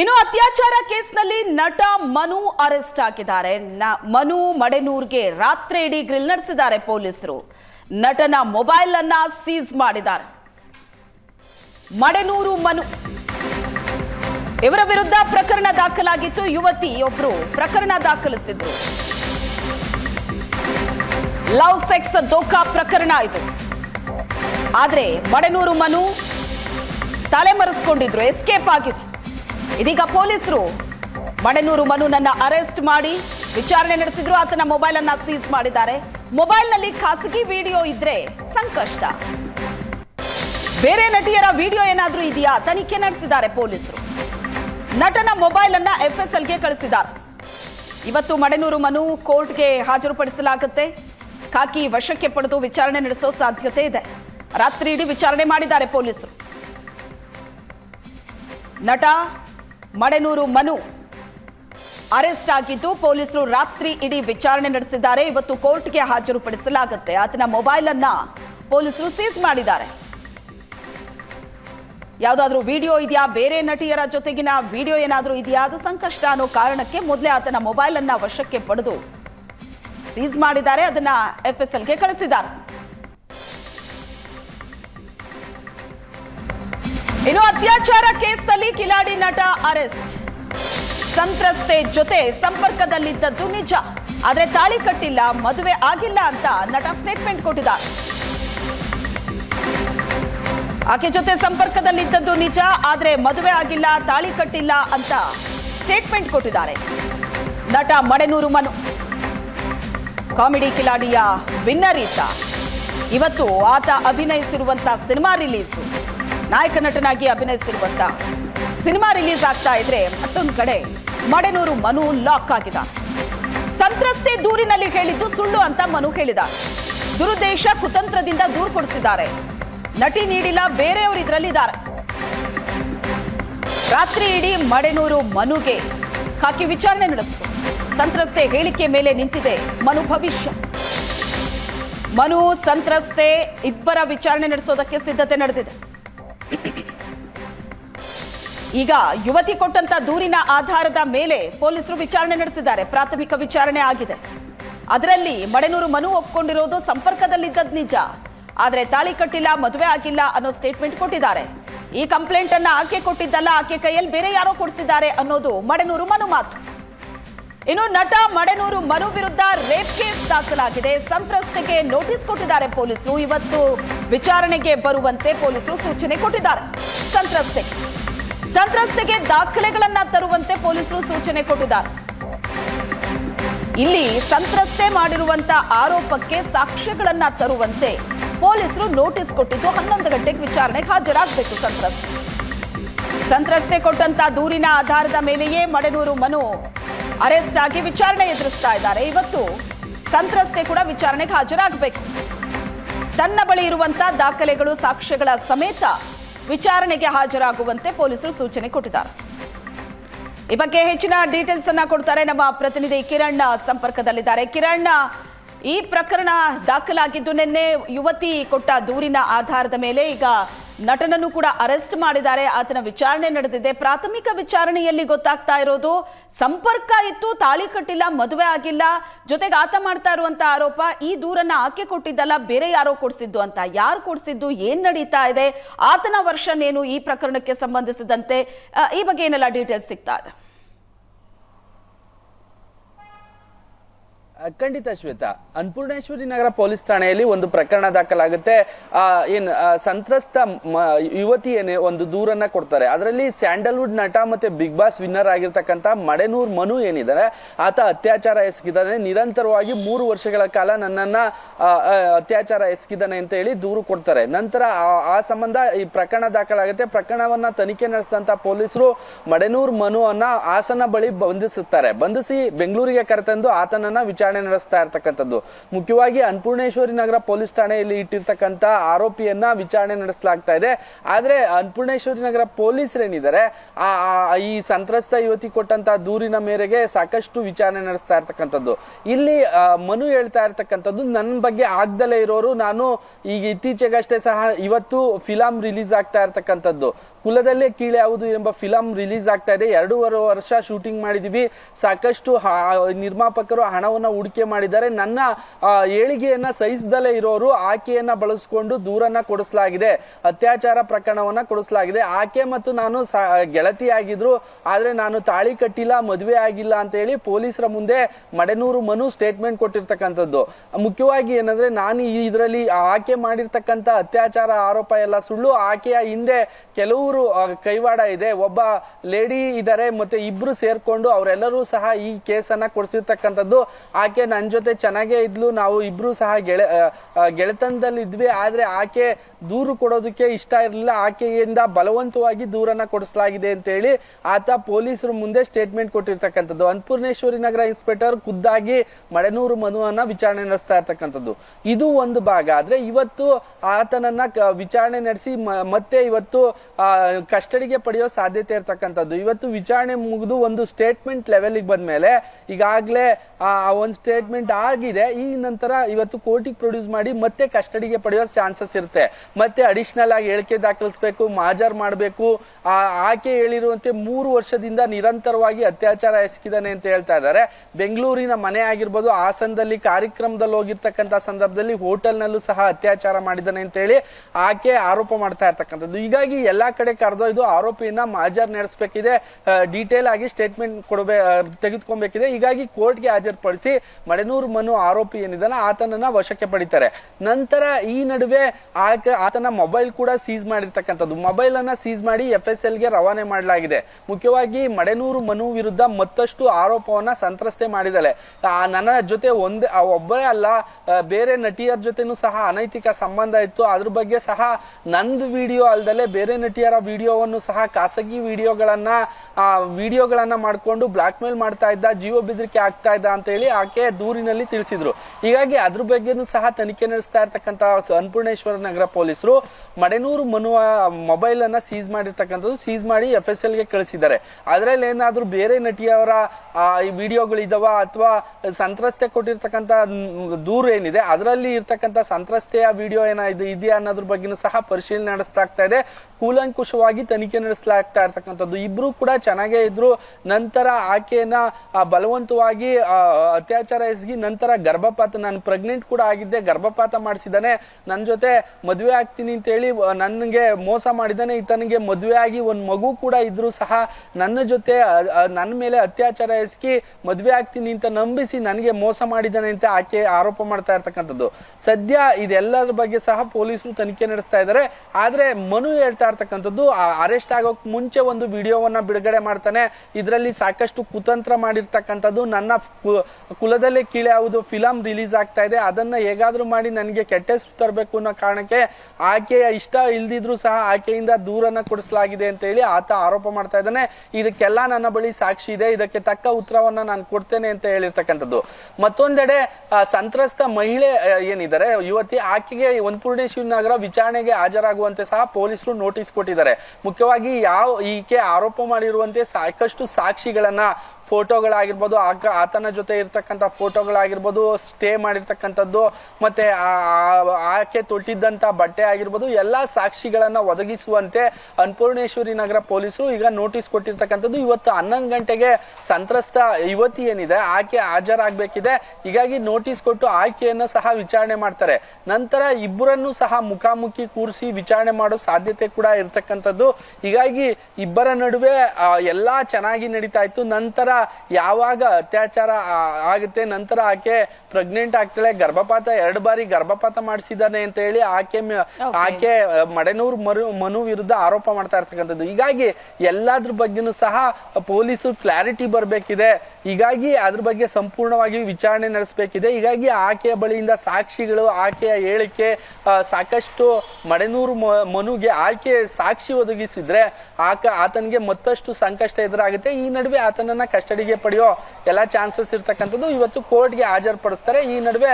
ಇನ್ನು ಅತ್ಯಾಚಾರ ಕೇಸ್ನಲ್ಲಿ ನಟ ಮನು ಅರೆಸ್ಟ್ ಆಗಿದ್ದಾರೆ ಮನು ಮಡೆನೂರ್ಗೆ ರಾತ್ರಿ ಇಡೀ ಗ್ರಿಲ್ ನಡೆಸಿದ್ದಾರೆ ಪೊಲೀಸರು. ನಟನ ಮೊಬೈಲ್ ಅನ್ನ ಸೀಸ್ ಮಾಡಿದ್ದಾರೆ. ಮಡೆನೂರು ಮನು. ಇವರ ವಿರುದ್ಧ ಪ್ರಕರಣ ದಾಖಲಾಗಿತ್ತು. ಯುವತಿಯೊಬ್ಬರು ಪ್ರಕರಣ ದಾಖಲಿಸಿದ್ರು. ಲವ್, ಸೆಕ್ಸ್ ದೋಖಾ ಪ್ರಕರಣ ಇದು. ಆದ್ರೆ ಮಡೆನೂರು ಮನು ತಲೆಮರೆಸ್ಕೊಂಡಿದ್ರು. ಎಸ್ಕೇಪ್ ಆಗಿದ್ರು. ಇದೀಗ ಪೊಲೀಸರು ಮಡೆನೂರು ಮನುನನ್ನ ಅರೆಸ್ಟ್ ಮಾಡಿ ವಿಚಾರಣೆ ನಡೆಸಿದ್ರು. ಆತನ ಮೊಬೈಲ್ ಅನ್ನ ಸೀಸ್ ಮಾಡಿದ್ದಾರೆ. ಮೊಬೈಲ್ನಲ್ಲಿ ಖಾಸಗಿ ವಿಡಿಯೋ ಇದ್ರೆ ಸಂಕಷ್ಟ. ಬೇರೆ ನಟಿಯರ ವಿಡಿಯೋ ಏನಾದ್ರೂ ಇದೆಯಾ? ತನಿಖೆ ನಡೆಸಿದ್ದಾರೆ ಪೊಲೀಸರು. ನಟನ ಮೊಬೈಲ್ ಅನ್ನ ಎಫ್ಎಸ್ಎಲ್ಗೆ ಕಳಿಸಿದ್ದಾರೆ. ಇವತ್ತು ಮಡೆನೂರು ಮನು ಕೋರ್ಟ್ಗೆ ಹಾಜರುಪಡಿಸಲಾಗುತ್ತೆ. ಖಾಕಿ ವಶಕ್ಕೆ ಪಡೆದು ವಿಚಾರಣೆ ನಡೆಸೋ ಸಾಧ್ಯತೆ ಇದೆ. ರಾತ್ರಿ ಇಡೀ ವಿಚಾರಣೆ ಮಾಡಿದ್ದಾರೆ ಪೊಲೀಸರು. ನಟ ಮಡೆನೂರು ಮನು ಅರೆಸ್ಟ್ ಆಗಿದ್ದು ಪೊಲೀಸರು ರಾತ್ರಿ ಇಡೀ ವಿಚಾರಣೆ ನಡೆಸಿದ್ದಾರೆ. ಇವತ್ತು ಕೋರ್ಟ್ಗೆ ಹಾಜರುಪಡಿಸಲಾಗುತ್ತೆ. ಆತನ ಮೊಬೈಲ್ ಅನ್ನ ಪೊಲೀಸರು ಸೀಸ್ ಮಾಡಿದ್ದಾರೆ. ಯಾವುದಾದ್ರೂ ವಿಡಿಯೋ ಇದೆಯಾ? ಬೇರೆ ನಟಿಯರ ಜೊತೆಗಿನ ವಿಡಿಯೋ ಏನಾದರೂ ಇದೆಯಾ? ಅದು ಸಂಕಷ್ಟ ಅನ್ನೋ ಕಾರಣಕ್ಕೆ ಮೊದಲೇ ಆತನ ಮೊಬೈಲ್ ಅನ್ನ ವಶಕ್ಕೆ ಪಡೆದು ಸೀಸ್ ಮಾಡಿದ್ದಾರೆ. ಅದನ್ನ ಎಫ್ಎಸ್ಎಲ್ಗೆ ಕಳಿಸಿದ್ದಾರೆ. ಇನ್ನು ಅತ್ಯಾಚಾರ ಕೇಸ್ನಲ್ಲಿ ಕಿಲಾಡಿ ನಟ ಅರೆಸ್ಟ್. ಸಂತ್ರಸ್ತೆ ಜೊತೆ ಸಂಪರ್ಕದಲ್ಲಿದ್ದದ್ದು ನಿಜ. ಆದರೆ ತಾಳಿ ಕಟ್ಟಿಲ್ಲ, ಮದುವೆ ಆಗಿಲ್ಲ ಅಂತ ನಟ ಸ್ಟೇಟ್ಮೆಂಟ್ ಕೊಟ್ಟಿದ್ದಾರೆ. ಆಕೆ ಜೊತೆ ಸಂಪರ್ಕದಲ್ಲಿದ್ದದ್ದು ನಿಜ, ಆದರೆ ಮದುವೆ ಆಗಿಲ್ಲ, ತಾಳಿ ಕಟ್ಟಿಲ್ಲ ಅಂತ ಸ್ಟೇಟ್ಮೆಂಟ್ ಕೊಟ್ಟಿದ್ದಾರೆ. ನಟ ಮಡೆನೂರು ಮನು. ಕಾಮಿಡಿ ಕಿಲಾಡಿಯ ವಿನ್ನರ್ ಇವತ್ತು ಆತ ಅಭಿನಯಿಸಿರುವಂತ ಸಿನಿಮಾ ರಿಲೀಸು. ನಾಯಕ ನಟನಾಗಿ ಅಭಿನಯಿಸಿರುವಂತ ಸಿನಿಮಾ ರಿಲೀಸ್ ಆಗ್ತಾ ಇದ್ರೆ ಮತ್ತೊಂದು ಕಡೆ ಮಡೆನೂರು ಮನು ಲಾಕ್ ಆಗಿದ. ಸಂತ್ರಸ್ತೆ ದೂರಿನಲ್ಲಿ ಹೇಳಿದ್ದು ಸುಳ್ಳು ಅಂತ ಮನು ಹೇಳಿದ. ದುರುದ್ದೇಶ ಕುತಂತ್ರದಿಂದ ದೂರ ಕೊಡಿಸಿದ್ದಾರೆ. ನಟಿ ನೀಡಿಲ್ಲ, ಬೇರೆಯವರು ಇದರಲ್ಲಿದ್ದಾರೆ. ರಾತ್ರಿ ಇಡೀ ಮಡೆನೂರು ಮನುಗೆ ಹಾಕಿ ವಿಚಾರಣೆ ನಡೆಸಿತು. ಸಂತ್ರಸ್ತೆ ಹೇಳಿಕೆ ಮೇಲೆ ನಿಂತಿದೆ ಮನು ಭವಿಷ್ಯ. ಮನು, ಸಂತ್ರಸ್ತೆ ಇಬ್ಬರ ವಿಚಾರಣೆ ನಡೆಸೋದಕ್ಕೆ ಸಿದ್ಧತೆ ನಡೆದಿದೆ. ಈಗ ಯುವತಿ ಕೊಟ್ಟಂತ ದೂರಿನ ಆಧಾರದ ಮೇಲೆ ಪೊಲೀಸರು ವಿಚಾರಣೆ ನಡೆಸಿದ್ದಾರೆ. ಪ್ರಾಥಮಿಕ ವಿಚಾರಣೆ ಆಗಿದೆ. ಅದರಲ್ಲಿ ಮಡೆನೂರು ಮನು ಒಪ್ಪಿಕೊಂಡಿರೋದು ಸಂಪರ್ಕದಲ್ಲಿದ್ದದ್ ನಿಜ. ಆದರೆ ತಾಳಿ ಕಟ್ಟಿಲ್ಲ, ಮದುವೆ ಆಗಿಲ್ಲ ಅನ್ನೋ ಸ್ಟೇಟ್ಮೆಂಟ್ ಕೊಟ್ಟಿದ್ದಾರೆ. ಈ ಕಂಪ್ಲೇಂಟ್ ಅನ್ನ ಆಕೆ ಕೊಟ್ಟಿದ್ದಲ್ಲ, ಆಕೆ ಕೈಯಲ್ಲಿ ಬೇರೆ ಯಾರೋ ಕೊಡಿಸಿದ್ದಾರೆ ಅನ್ನೋದು ಮಡೆನೂರು ಮನು ಮಾತು. ಇನ್ನು ನಟ ಮಡೆನೂರು ಮನು ವಿರುದ್ಧ ರೇಪ್ ಕೇಸ್ ದಾಖಲಾಗಿದೆ. ಸಂತ್ರಸ್ತೆಗೆ ನೋಟಿಸ್ ಕೊಟ್ಟಿದ್ದಾರೆ ಪೊಲೀಸರು. ಇವತ್ತು ವಿಚಾರಣೆಗೆ ಬರುವಂತೆ ಪೊಲೀಸರು ಸೂಚನೆ ಕೊಟ್ಟಿದ್ದಾರೆ. ಸಂತ್ರಸ್ತೆ ಸಂತ್ರಸ್ತೆಗೆ ದಾಖಲೆಗಳನ್ನ ತರುವಂತೆ ಪೊಲೀಸರು ಸೂಚನೆ ಕೊಟ್ಟಿದ್ದಾರೆ. ಇಲ್ಲಿ ಸಂತ್ರಸ್ತೆ ಮಾಡಿರುವಂತ ಆರೋಪಕ್ಕೆ ಸಾಕ್ಷ್ಯಗಳನ್ನ ತರುವಂತೆ ಪೊಲೀಸರು ನೋಟಿಸ್ ಕೊಟ್ಟಿದ್ದು ಹನ್ನೊಂದು ಗಂಟೆಗೆ ವಿಚಾರಣೆಗೆ ಹಾಜರಾಗಬೇಕು ಸಂತ್ರಸ್ತೆ. ಸಂತ್ರಸ್ತೆ ಕೊಟ್ಟಂತ ದೂರಿನ ಆಧಾರದ ಮೇಲೆಯೇ ಮಡನೂರು ಮನು ಅರೆಸ್ಟ್ ಆಗಿ ವಿಚಾರಣೆ ಎದುರಿಸ್ತಾ ಇದ್ದಾರೆ. ಇವತ್ತು ಸಂತ್ರಸ್ತೆ ಕೂಡ ವಿಚಾರಣೆಗೆ ಹಾಜರಾಗಬೇಕು. ತನ್ನ ಬಳಿ ಇರುವಂತ ದಾಖಲೆಗಳು, ಸಾಕ್ಷ್ಯಗಳ ಸಮೇತ ವಿಚಾರಣೆಗೆ ಹಾಜರಾಗುವಂತೆ ಪೊಲೀಸರು ಸೂಚನೆ ಕೊಟ್ಟಿದ್ದಾರೆ. ಈ ಬಗ್ಗೆ ಹೆಚ್ಚಿನ ಡೀಟೇಲ್ಸ್ ಅನ್ನ ಕೊಡ್ತಾರೆ ನಮ್ಮ ಪ್ರತಿನಿಧಿ ಕಿರಣ್ ಸಂಪರ್ಕದಲ್ಲಿದ್ದಾರೆ. ಕಿರಣ್ ಈ ಪ್ರಕರಣ ದಾಖಲಾಗಿದ್ದು ನಿನ್ನೆ ಯುವತಿ ಕೊಟ್ಟ ದೂರಿನ ಆಧಾರದ ಮೇಲೆ ಈಗ ನಟನನ್ನು ಕೂಡ ಅರೆಸ್ಟ್ ಮಾಡಿದ್ದಾರೆ. ಆತನ ವಿಚಾರಣೆ ನಡೆದಿದೆ. ಪ್ರಾಥಮಿಕ ವಿಚಾರಣೆಯಲ್ಲಿ ಗೊತ್ತಾಗ್ತಾ ಇರೋದು, ಸಂಪರ್ಕ ಇತ್ತು, ತಾಳಿ ಕಟ್ಟಿಲ್ಲ, ಮದುವೆ ಆಗಿಲ್ಲ, ಜೊತೆಗೆ ಆತ ಮಾಡ್ತಾ ಇರುವಂತ ಆರೋಪ, ಈ ದೂರನ್ನ ಆಕೆ ಕೊಟ್ಟಿದ್ದಲ್ಲ, ಬೇರೆ ಯಾರೋ ಕೊಡಿಸಿದ್ದು ಅಂತ. ಯಾರು ಕೊಡಿಸಿದ್ದು, ಏನ್ ನಡೀತಾ ಇದೆ, ಆತನ ವರ್ಷನ್ ಏನು ಈ ಪ್ರಕರಣಕ್ಕೆ ಸಂಬಂಧಿಸಿದಂತೆ ಈ ಬಗ್ಗೆ ಏನೆಲ್ಲ ಡೀಟೇಲ್ಸ್ ಸಿಗ್ತಾ ಇದೆ. ಖಂಡಿತ ಶ್ವೇತಾ. ಅನ್ಪೂರ್ಣೇಶ್ವರಿ ನಗರ ಪೊಲೀಸ್ ಠಾಣೆಯಲ್ಲಿ ಒಂದು ಪ್ರಕರಣ ದಾಖಲಾಗುತ್ತೆ. ಆ, ಏನ್ ಸಂತ್ರಸ್ತ ಯುವತಿ ಏನೇ, ಒಂದು ದೂರನ್ನ ಕೊಡ್ತಾರೆ. ಅದರಲ್ಲಿ ಸ್ಯಾಂಡಲ್ವುಡ್ ನಟ ಮತ್ತೆ ಬಿಗ್ ಬಾಸ್ ವಿನ್ನರ್ ಆಗಿರ್ತಕ್ಕಂತ ಮಡೆನೂರ್ ಮನು ಏನಿದ್ದಾರೆ, ಆತ ಅತ್ಯಾಚಾರ ಎಸಗಿದ್ದಾನೆ. ನಿರಂತರವಾಗಿ ಮೂರು ವರ್ಷಗಳ ಕಾಲ ನನ್ನನ್ನ ಅತ್ಯಾಚಾರ ಎಸಗಿದ್ದಾನೆ ಅಂತ ಹೇಳಿ ದೂರು ಕೊಡ್ತಾರೆ. ನಂತರ ಆ- ಸಂಬಂಧ ಈ ಪ್ರಕರಣ ದಾಖಲಾಗುತ್ತೆ. ಪ್ರಕರಣವನ್ನ ತನಿಖೆ ನಡೆಸಿದಂತ ಪೊಲೀಸರು ಮಡೆನೂರ್ ಮನು ಅನ್ನ ಹಾಸನ ಬಳಿ ಬಂಧಿಸುತ್ತಾರೆ. ಬಂಧಿಸಿ ಬೆಂಗಳೂರಿಗೆ ಕರೆತಂದು ಆತನನ್ನ ವಿಚಾರಣೆ ವಿಚಾರಣೆ ನಡೆಸ್ತಾ ಇರ್ತಕ್ಕಂಥದ್ದು. ಮುಖ್ಯವಾಗಿ ಅನ್ಪೂರ್ಣೇಶ್ವರಿ ನಗರ ಪೊಲೀಸ್ ಠಾಣೆಯಲ್ಲಿ ಇಟ್ಟಿರ್ತಕ್ಕಂಥ ಆರೋಪಿಯನ್ನ ವಿಚಾರಣೆ ನಡೆಸಲಾಗ್ತಾ ಇದೆ. ಆದ್ರೆ ಅನ್ಪೂರ್ಣೇಶ್ವರಿ ನಗರ ಪೊಲೀಸರೇನಿದ್ದಾರೆ? ಆ ಈ ಸಂತ್ರಸ್ತ ಯುವತಿ ಕೊಟ್ಟಂತ ದೂರಿನ ಮೇರೆಗೆ ಸಾಕಷ್ಟು ವಿಚಾರಣೆ ನಡೆಸ್ತಾ ಇರ್ತಕ್ಕಂಥದ್ದು. ಇಲ್ಲಿ ಮನು ಹೇಳ್ತಾ ಇರ್ತಕ್ಕಂಥದ್ದು ನನ್ನ ಬಗ್ಗೆ ಆಗ್ದಲೇ ಇರೋರು ನಾನು ಈಗ ಇತ್ತೀಚೆಗಷ್ಟೇ ಸಹ ಇವತ್ತು ಫಿಲಂ ರಿಲೀಸ್ ಆಗ್ತಾ ಇರ್ತಕ್ಕಂಥದ್ದು. ಕುಲದಲ್ಲೇ ಕೀಳೆ ಯಾವುದು ಎಂಬ ಫಿಲಂ ರಿಲೀಸ್ ಆಗ್ತಾ ಇದೆ. ಎರಡೂವರೆ ವರ್ಷ ಶೂಟಿಂಗ್ ಮಾಡಿದೀವಿ. ಸಾಕಷ್ಟು ನಿರ್ಮಾಪಕರು ಹಣವನ್ನ ಹೂಡಿಕೆ ಮಾಡಿದ್ದಾರೆ. ನನ್ನ ಆ, ಏಳಿಗೆಯನ್ನ ಸಹಿಸದಲ್ಲೇ ಇರೋರು ಆಕೆಯನ್ನ ಬಳಸಿಕೊಂಡು ದೂರನ್ನ ಕೊಡಿಸಲಾಗಿದೆ. ಅತ್ಯಾಚಾರ ಪ್ರಕರಣವನ್ನ ಕೊಡಿಸಲಾಗಿದೆ. ಆಕೆ ಮತ್ತು ನಾನು ಗೆಳತಿ ಗೆಳತಿಯಾಗಿದ್ರು ಆದ್ರೆ ನಾನು ತಾಳಿ ಕಟ್ಟಿಲ್ಲ ಮದುವೆ ಆಗಿಲ್ಲ ಅಂತ ಹೇಳಿ ಪೊಲೀಸರ ಮುಂದೆ ಮಡೆನೂರು ಮನು ಸ್ಟೇಟ್ಮೆಂಟ್ ಕೊಟ್ಟಿರ್ತಕ್ಕಂಥದ್ದು. ಮುಖ್ಯವಾಗಿ ಏನಂದ್ರೆ ನಾನು ಇದರಲ್ಲಿ ಆಕೆ ಮಾಡಿರ್ತಕ್ಕಂಥ ಅತ್ಯಾಚಾರ ಆರೋಪ ಎಲ್ಲ ಸುಳ್ಳು. ಆಕೆಯ ಹಿಂದೆ ಕೆಲವರು ಕೈವಾಡ ಇದೆ. ಒಬ್ಬ ಲೇಡಿ ಇದ್ದಾರೆ ಮತ್ತೆ ಇಬ್ರು ಸೇರ್ಕೊಂಡು ಅವರೆಲ್ಲರೂ ಸಹ ಈ ಕೇಸನ್ನ ಕೊಡಿಸಿರ್ತಕ್ಕಂಥದ್ದು. ಆಕೆ ನನ್ನ ಜೊತೆ ಚೆನ್ನಾಗೇ ಇದ್ಲು, ನಾವು ಇಬ್ರು ಸಹ ಗೆಳೆ ಗೆಳೆತನದಲ್ಲಿ ಇದ್ವಿ, ಆದ್ರೆ ಆಕೆ ದೂರು ಕೊಡೋದಕ್ಕೆ ಇಷ್ಟ ಇರಲಿಲ್ಲ, ಆಕೆಯಿಂದ ಬಲವಂತವಾಗಿ ದೂರನ್ನ ಕೊಡಿಸಲಾಗಿದೆ ಅಂತ ಹೇಳಿ ಆತ ಪೊಲೀಸರು ಮುಂದೆ ಸ್ಟೇಟ್ಮೆಂಟ್ ಕೊಟ್ಟಿರ್ತಕ್ಕಂಥದ್ದು. ಅನ್ನಪೂರ್ಣೇಶ್ವರಿ ನಗರ ಇನ್ಸ್ಪೆಕ್ಟರ್ ಖುದ್ದಾಗಿ ಮಳೆನೂರು ಮನುವನ್ನ ವಿಚಾರಣೆ ನಡೆಸ್ತಾ ಇರ್ತಕ್ಕಂಥದ್ದು. ಇದು ಒಂದು ಭಾಗ. ಆದ್ರೆ ಇವತ್ತು ಆತನನ್ನ ವಿಚಾರಣೆ ನಡೆಸಿ ಮತ್ತೆ ಇವತ್ತು ಕಸ್ಟಡಿಗೆ ಪಡೆಯೋ ಸಾಧ್ಯತೆ ಇರ್ತಕ್ಕಂಥದ್ದು. ಇವತ್ತು ವಿಚಾರಣೆ ಮುಗಿದು ಒಂದು ಸ್ಟೇಟ್ಮೆಂಟ್ ಲೆವೆಲ್ಗೆ ಬಂದ್ಮೇಲೆ ಈಗಾಗಲೇ, ಆ ಸ್ಟೇಟ್ಮೆಂಟ್ ಆಗಿದೆ. ಈ ನಂತರ ಇವತ್ತು ಕೋರ್ಟಿಗೆ ಪ್ರೊಡ್ಯೂಸ್ ಮಾಡಿ ಮತ್ತೆ ಕಸ್ಟಡಿಗೆ ಪಡೆಯೋ ಚಾನ್ಸಸ್ ಇರುತ್ತೆ. ಮತ್ತೆ ಅಡಿಷನಲ್ ಆಗಿ ಹೇಳಿಕೆ ದಾಖಲಿಸಬೇಕು, ಮಾಜರ್ ಮಾಡಬೇಕು. ಆಕೆ ಹೇಳಿರುವಂತೆ ಮೂರು ವರ್ಷದಿಂದ ನಿರಂತರವಾಗಿ ಅತ್ಯಾಚಾರ ಎಸಗಿದಾನೆ ಅಂತ ಹೇಳ್ತಾ ಇದ್ದಾರೆ. ಬೆಂಗಳೂರಿನ ಮನೆ ಆಗಿರ್ಬೋದು, ಹಾಸನದಲ್ಲಿ ಕಾರ್ಯಕ್ರಮದಲ್ಲಿ ಹೋಗಿರ್ತಕ್ಕಂಥ ಸಂದರ್ಭದಲ್ಲಿ ಹೋಟೆಲ್ನಲ್ಲೂ ಸಹ ಅತ್ಯಾಚಾರ ಮಾಡಿದ್ದಾನೆ ಅಂತ ಹೇಳಿ ಆಕೆ ಆರೋಪ ಮಾಡ್ತಾ ಇರ್ತಕ್ಕಂಥದ್ದು. ಹೀಗಾಗಿ ಎಲ್ಲಾ ಕಡೆ ಕರೆದೊಯ್ದು ಆರೋಪಿಯನ್ನ ಮಾಜರ್ ನಡೆಸಬೇಕಿದೆ. ಡೀಟೇಲ್ ಆಗಿ ಸ್ಟೇಟ್ಮೆಂಟ್ ಕೊಡಬೇಕು ತೆಗೆದುಕೊಬೇಕಿದೆ ಹೀಗಾಗಿ ಕೋರ್ಟ್ಗೆ ಹಾಜರುಪಡಿಸಿ ಮಡೆನೂರು ಮನು ಆರೋಪಿ ಏನಿದಾನ ಆತನನ್ನ ವಶಕ್ಕೆ ಪಡಿತಾರೆ. ನಂತರ ಈ ನಡುವೆ ಆತ, ಆತನ ಮೊಬೈಲ್ ಕೂಡ ಸೀಸ್ ಮಾಡಿರ್ತಕ್ಕಂಥದ್ದು. ಮೊಬೈಲ್ ಅನ್ನ ಸೀಸ್ ಮಾಡಿ ಎಫ್ ಎಸ್ ಎಲ್ಗೆ ರವಾನೆ ಮಾಡಲಾಗಿದೆ. ಮುಖ್ಯವಾಗಿ ಮಡೆನೂರು ಮನು ವಿರುದ್ಧ ಮತ್ತಷ್ಟು ಆರೋಪವನ್ನ ಸಂತ್ರಸ್ತೆ ಮಾಡಿದಾಳೆ ನನ್ನ ಜೊತೆ ಒಂದೇ ಒಬ್ಬರೇ ಅಲ್ಲ ಬೇರೆ ನಟಿಯರ ಜೊತೆನೂ ಸಹ ಅನೈತಿಕ ಸಂಬಂಧ ಇತ್ತು. ಅದ್ರ ಬಗ್ಗೆ ಸಹ ನಂದು ವಿಡಿಯೋ ಅಲ್ದಲೆ ಬೇರೆ ನಟಿಯರ ವಿಡಿಯೋವನ್ನು ಸಹ ಖಾಸಗಿ ವಿಡಿಯೋಗಳನ್ನ ಆ ವಿಡಿಯೋಗಳನ್ನ ಮಾಡ್ಕೊಂಡು ಬ್ಲಾಕ್ ಮೇಲ್ ಮಾಡ್ತಾ ಇದ್ದ, ಜೀವ ಬೆದರಿಕೆ ಆಗ್ತಾ ಇದ್ದ ಅಂತ ಹೇಳಿ ಆಕೆ ದೂರಿನಲ್ಲಿ ತಿಳಿಸಿದ್ರು. ಹೀಗಾಗಿ ಅದ್ರ ಬಗ್ಗೆನೂ ಸಹ ತನಿಖೆ ನಡೆಸ್ತಾ ಇರ್ತಕ್ಕಂತ ಅನ್ಪೂರ್ಣೇಶ್ವರ ನಗರ ಪೊಲೀಸರು ಮಡೆನೂರು ಮನುವ ಮೊಬೈಲ್ ಅನ್ನ ಸೀಸ್ ಮಾಡಿರ್ತಕ್ಕಂಥದ್ದು ಸೀಸ್ ಮಾಡಿ ಎಫ್ ಎಸ್ ಎಲ್ಗೆ ಕಳಿಸಿದ್ದಾರೆ. ಅದ್ರಲ್ಲಿ ಏನಾದ್ರೂ ಬೇರೆ ನಟಿಯವರ ವಿಡಿಯೋಗಳು ವಿಡಿಯೋಗಳಿದಾವ ಅಥವಾ ಸಂತ್ರಸ್ತೆ ಕೊಟ್ಟಿರ್ತಕ್ಕಂಥ ದೂರ ಏನಿದೆ, ಅದರಲ್ಲಿ ಇರ್ತಕ್ಕಂಥ ಸಂತ್ರಸ್ತೆಯ ವಿಡಿಯೋ ಏನಿದೆ ಇದೆಯಾ ಅನ್ನೋದ್ರ ಬಗ್ಗೆನೂ ಸಹ ಪರಿಶೀಲನೆ ನಡೆಸ್ತಾ ಇದೆ. ಕೂಲಂಕುಷವಾಗಿ ತನಿಖೆ ನಡೆಸಲಾಗ್ತಾ ಇರ್ತಕ್ಕಂಥದ್ದು. ಇಬ್ರು ಕೂಡ ಚೆನ್ನಾಗೇ ಇದ್ರು, ನಂತರ ಆಕೆಯನ್ನ ಬಲವಂತವಾಗಿ ಅತ್ಯಾಚಾರ ಎಸಗಿ ನಂತರ ಗರ್ಭಪಾತ, ನಾನು ಪ್ರೆಗ್ನೆಂಟ್ ಕೂಡ ಆಗಿದ್ದೆ, ಗರ್ಭಪಾತ ಮಾಡಿಸಿದ್ದಾನೆ. ನನ್ನ ಜೊತೆ ಮದುವೆ ಆಗ್ತೀನಿ ಅಂತ ಹೇಳಿ ನನಗೆ ಮೋಸ ಮಾಡಿದ್ದಾನೆ. ಈತನಿಗೆ ಮದುವೆ ಆಗಿ ಒಂದ್ ಮಗು ಕೂಡ ಇದ್ರು ಸಹ ನನ್ನ ಜೊತೆ ನನ್ನ ಮೇಲೆ ಅತ್ಯಾಚಾರ ಎಸಗಿ ಮದುವೆ ಆಗ್ತೀನಿ ಅಂತ ನಂಬಿಸಿ ನನಗೆ ಮೋಸ ಮಾಡಿದ್ದಾನೆ ಅಂತ ಆಕೆ ಆರೋಪ ಮಾಡ್ತಾ ಇರ್ತಕ್ಕಂಥದ್ದು. ಸದ್ಯ ಇದೆಲ್ಲದ್ರ ಬಗ್ಗೆ ಸಹ ಪೊಲೀಸರು ತನಿಖೆ ನಡೆಸ್ತಾ ಇದ್ದಾರೆ. ಆದ್ರೆ ಮನು ಹೇಳ್ತಾ ಇರ್ತಕ್ಕಂಥದ್ದು ಅರೆಸ್ಟ್ ಆಗೋಕ್ ಮುಂಚೆ ಒಂದು ವಿಡಿಯೋವನ್ನ ಬಿಡುಗಡೆ ಮಾಡ್ತಾನೆ. ಇದರಲ್ಲಿ ಸಾಕಷ್ಟು ಕುತಂತ್ರ ಮಾಡಿರ್ತಕ್ಕಂಥದ್ದು ನನ್ನ ಕುಲದಲ್ಲೇ ಕೀಳೆ ಯಾವುದು ಫಿಲಂ ರಿಲೀಸ್ ಆಗ್ತಾ ಇದೆ. ಅದನ್ನ ಹೇಗಾದ್ರೂ ಮಾಡಿ ನನಗೆ ಕೆಟ್ಟ ತರಬೇಕು ಅನ್ನೋ ಕಾರಣಕ್ಕೆ ಆಕೆಯ ಇಷ್ಟ ಇಲ್ದಿದ್ರು ಸಹ ಆಕೆಯಿಂದ ದೂರನ್ನ ಕೊಡಿಸಲಾಗಿದೆ ಅಂತ ಹೇಳಿ ಆತ ಆರೋಪ ಮಾಡ್ತಾ ಇದ್ದಾನೆ. ಇದಕ್ಕೆಲ್ಲ ನನ್ನ ಬಳಿ ಸಾಕ್ಷಿ ಇದೆ. ಇದಕ್ಕೆ ತಕ್ಕ ಉತ್ತರವನ್ನ ನಾನು ಕೊಡ್ತೇನೆ ಅಂತ ಹೇಳಿರ್ತಕ್ಕಂಥದ್ದು. ಮತ್ತೊಂದೆಡೆ ಸಂತ್ರಸ್ತ ಮಹಿಳೆ ಏನಿದ್ದಾರೆ, ಯುವತಿ ಆಕೆಗೆ ಒಂದ್ಪೂರ್ಣೇಶ್ವರಿ ನಗರ ವಿಚಾರಣೆಗೆ ಹಾಜರಾಗುವಂತೆ ಸಹ ಪೊಲೀಸರು ನೋಟಿಸ್ ಕೊಟ್ಟಿದ್ದಾರೆ. ಮುಖ್ಯವಾಗಿ ಯಾವ ಈಕೆ ಆರೋಪ ಮಾಡಿರುವಂತೆ ಸಾಕಷ್ಟು ಸಾಕ್ಷಿಗಳನ್ನ ಫೋಟೋಗಳಾಗಿರ್ಬೋದು, ಆಗ ಆತನ ಜೊತೆ ಇರ್ತಕ್ಕಂಥ ಫೋಟೋಗಳಾಗಿರ್ಬೋದು, ಸ್ಟೇ ಮಾಡಿರ್ತಕ್ಕಂಥದ್ದು, ಮತ್ತು ಆಕೆ ತೊಟ್ಟಿದ್ದಂಥ ಬಟ್ಟೆ ಆಗಿರ್ಬೋದು, ಎಲ್ಲ ಸಾಕ್ಷಿಗಳನ್ನು ಒದಗಿಸುವಂತೆ ಅನ್ನಪೂರ್ಣೇಶ್ವರಿ ನಗರ ಪೊಲೀಸರು ಈಗ ನೋಟಿಸ್ ಕೊಟ್ಟಿರ್ತಕ್ಕಂಥದ್ದು. ಇವತ್ತು ಹನ್ನೊಂದು ಗಂಟೆಗೆ ಸಂತ್ರಸ್ತ ಯುವತಿ ಏನಿದೆ, ಆಕೆ ಹಾಜರಾಗಬೇಕಿದೆ. ಹೀಗಾಗಿ ನೋಟಿಸ್ ಕೊಟ್ಟು ಆಕೆಯನ್ನು ಸಹ ವಿಚಾರಣೆ ಮಾಡ್ತಾರೆ. ನಂತರ ಇಬ್ಬರನ್ನು ಸಹ ಮುಖಾಮುಖಿ ಕೂರಿಸಿ ವಿಚಾರಣೆ ಮಾಡೋ ಸಾಧ್ಯತೆ ಕೂಡ ಇರ್ತಕ್ಕಂಥದ್ದು. ಹೀಗಾಗಿ ಇಬ್ಬರ ನಡುವೆ ಎಲ್ಲಾ ಚೆನ್ನಾಗಿ ನಡೀತಾ ಇತ್ತು. ನಂತರ ಯಾವಾಗ ಅತ್ಯಾಚಾರ ಆಗುತ್ತೆ ನಂತರ ಆಕೆ ಪ್ರೆಗ್ನೆಂಟ್ ಆಗ್ತಾಳೆ ಗರ್ಭಪಾತ ಎರಡು ಬಾರಿ ಗರ್ಭಪಾತ ಮಾಡಿಸಿದ್ದಾನೆ ಅಂತ ಹೇಳಿ ಆಕೆ ಆಕೆ ಮಡೆನೂರ್ ಮಡೆನೂರು ಮರು ಮನು ವಿರುದ್ಧ ಆರೋಪ ಮಾಡ್ತಾ ಇರ್ತಕ್ಕಂಥದ್ದು. ಹೀಗಾಗಿ ಎಲ್ಲಾದ್ರ ಬಗ್ಗೆನೂ ಸಹ ಪೊಲೀಸರು ಕ್ಲಾರಿಟಿ ಬರ್ಬೇಕಿದೆ. ಹೀಗಾಗಿ ಅದ್ರ ಬಗ್ಗೆ ಸಂಪೂರ್ಣವಾಗಿ ವಿಚಾರಣೆ ನಡೆಸಬೇಕಿದೆ. ಹೀಗಾಗಿ ಆಕೆಯ ಬಳಿಯಿಂದ ಸಾಕ್ಷಿಗಳು, ಆಕೆಯ ಹೇಳಿಕೆ ಸಾಕಷ್ಟು ಮಡೆನೂರು ಮನುಗೆ ಆಕೆ ಸಾಕ್ಷಿ ಒದಗಿಸಿದ್ರೆ ಆಕ, ಆತನಿಗೆ ಮತ್ತಷ್ಟು ಸಂಕಷ್ಟ ಎದುರಾಗುತ್ತೆ. ಈ ನಡುವೆ ಆತನನ್ನ ಕಸ್ಟಡಿಗೆ ಪಡೆಯೋ ಎಲ್ಲ ಚಾನ್ಸಸ್ ಇರ್ತಕ್ಕಂಥದ್ದು ಇವತ್ತು ಕೋರ್ಟ್ಗೆ ಹಾಜರುಪಡಿಸ್ತಾರೆ. ಈ ನಡುವೆ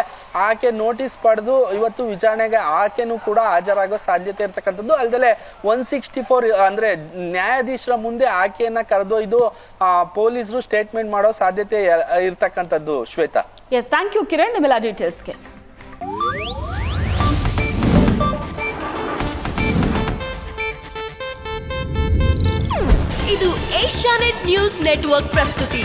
ಆಕೆ ನೋಟಿಸ್ ಪಡೆದು ಇವತ್ತು ವಿಚಾರಣೆಗೆ ಆಕೆನೂ ಕೂಡ ಹಾಜರಾಗೋ ಸಾಧ್ಯತೆ ಇರ್ತಕ್ಕಂಥದ್ದು. ಅಲ್ಲದೆ ಒನ್ ಸಿಕ್ಸ್ಟಿ ಫೋರ್ ಅಂದ್ರೆ ನ್ಯಾಯಾಧೀಶರ ಮುಂದೆ ಆಕೆಯನ್ನ ಕರೆದೊಯ್ದು ಪೊಲೀಸರು ಸ್ಟೇಟ್ಮೆಂಟ್ ಮಾಡೋ ಸಾಧ್ಯತೆ ಇರ್ತಕ್ಕಂಥದ್ದು Shweta. Yes thank you Kiran ನಿಮ್ಮೆಲ್ಲ ಡೀಟೇಲ್ಸ್ಗೆ ಇದು ಏಷ್ಯಾನೆಟ್ ನ್ಯೂಸ್ ನೆಟ್ವರ್ಕ್ ಪ್ರಸ್ತುತಿ.